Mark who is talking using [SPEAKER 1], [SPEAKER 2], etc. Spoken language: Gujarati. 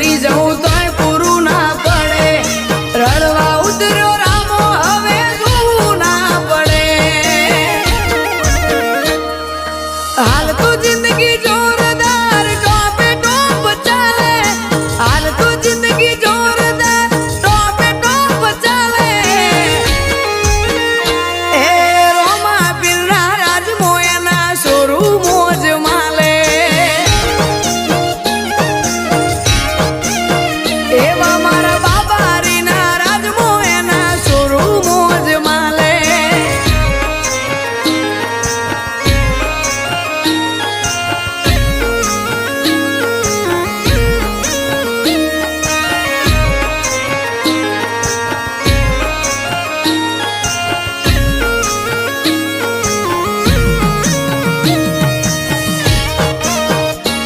[SPEAKER 1] મરી જવું તોય પૂરું ના પડે. રડવા ઉતર્યો રામો, હવે જોવું ના પડે. હાલ તો જિંદગી мама.